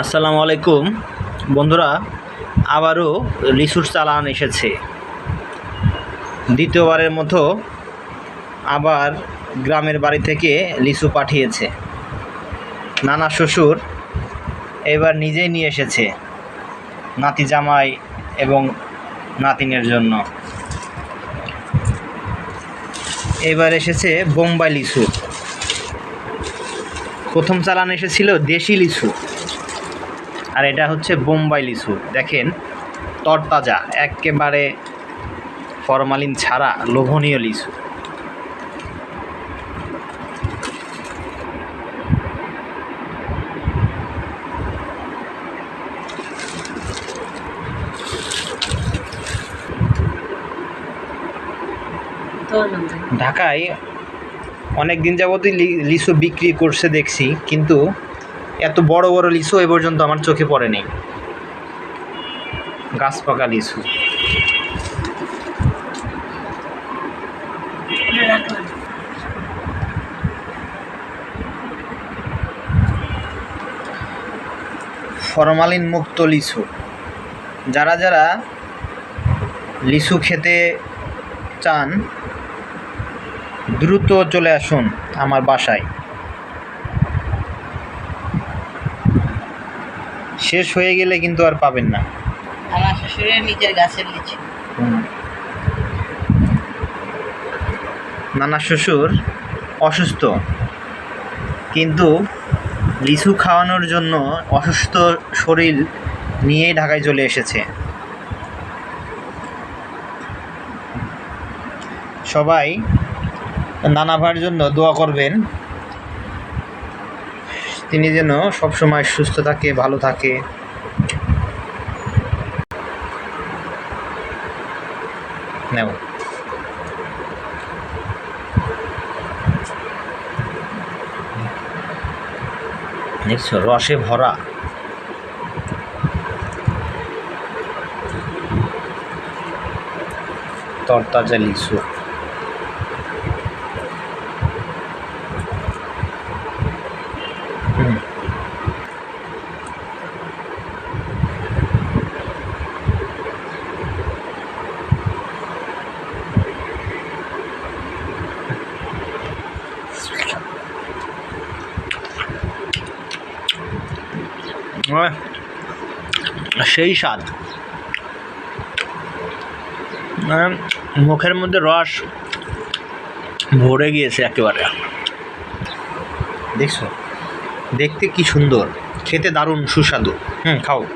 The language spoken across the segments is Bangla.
আসসালামু আলাইকুম। বন্ধুরা, আবারও লিচুর চালান এসেছে। দ্বিতীয়বারের মতো আবার গ্রামের বাড়ি থেকে লিচু পাঠিয়েছে। নানা শ্বশুর এবার নিজেই নিয়ে এসেছে, নাতি জামাই এবং নাতিনের জন্য। এবার এসেছে বোম্বাই লিচু প্রথম চালান এসেছিল দেশি লিচু আর এটা হচ্ছে বোম্বাই লিচু। দেখেন, তরতাজা, একেবারে ফরমালিন ছাড়া লোভনীয় লিচু। ঢাকায় অনেক দিন যাবতই লিচু বিক্রি করছে দেখছি, কিন্তু এত বড় বড় লিচু এ পর্যন্ত আমার চোখে পড়েনি গাছ পাকা লিচু। ফরমালিন মুক্ত লিচু। যারা যারা লিচু খেতে চান, দ্রুত চলে আসুন আমার বাসায়। শেষ হয়ে গেলে কিন্তু আর পাবেন না। আমার শ্বশুরের নিজের গাছের লিচু। নানা শ্বশুর অসুস্থ কিন্তু লিচু খাওয়ানোর জন্য অসুস্থ শরীর নিয়েই ঢাকায় চলে এসেছে। সবাই নানা ভাইয়ের জন্য দোয়া করবেন। তিনি যেন সবসময় সুস্থ থাকে ভালো থাকে। নেও। দেখছ রসে ভরা। তরতাজা লিচু। সেই স্বাদ। মুখের মধ্যে রস ভরে গিয়েছে একেবারে। দেখছ? দেখতে কি সুন্দর। খেতে দারুণ, সুস্বাদু। হুম, খাও।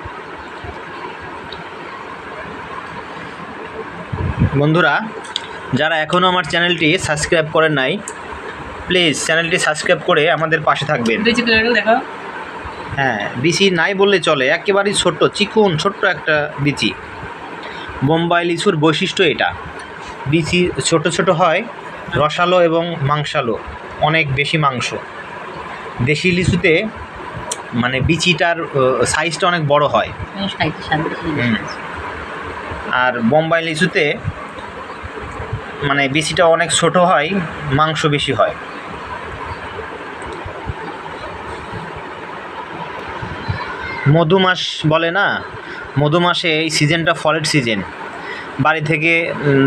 বন্ধুরা, যারা এখনও আমার চ্যানেলটি সাবস্ক্রাইব করেন নাই, প্লিজ চ্যানেলটি সাবস্ক্রাইব করে আমাদের পাশে থাকবেন। হ্যাঁ বিচি নাই বললে চলে। একেবারেই ছোট্ট চিকুন ছোট্ট একটা বিচি। বোম্বাই লিচুর বৈশিষ্ট্য এটা। বিচি ছোট ছোট হয় রসালো এবং মাংসালো অনেক বেশি মাংস। দেশি লিচুতে মানে বিচিটার সাইজটা অনেক বড় হয়। আর বোম্বাই লিচুতে মানে বিচিটা অনেক ছোট হয় মাংস বেশি হয়। মধুমাস বলে না? মধুমাসে এই সিজনটা ফলের সিজন। বাড়ি থেকে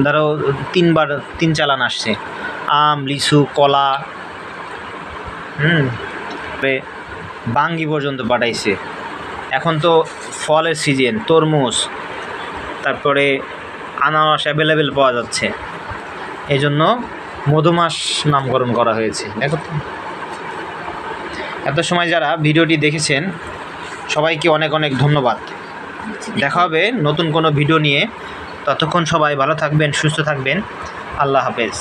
ধরো, তিনবার, তিন চালান আসছে। আম, লিচু, কলা, হুম বাঙ্গি পর্যন্ত পাঠাইছে। এখন তো ফলের সিজন, তরমুজ, তারপরে আনারস অ্যাভেলেবেল পাওয়া যাচ্ছে। এই জন্য মধুমাস নামকরণ করা হয়েছে। দেখো এত সময় যারা ভিডিওটি দেখেছেন সবাইকে অনেক অনেক ধন্যবাদ। দেখা হবে নতুন কোনো ভিডিও নিয়ে। ততক্ষণ সবাই ভালো থাকবেন, সুস্থ থাকবেন। আল্লাহ হাফেজ।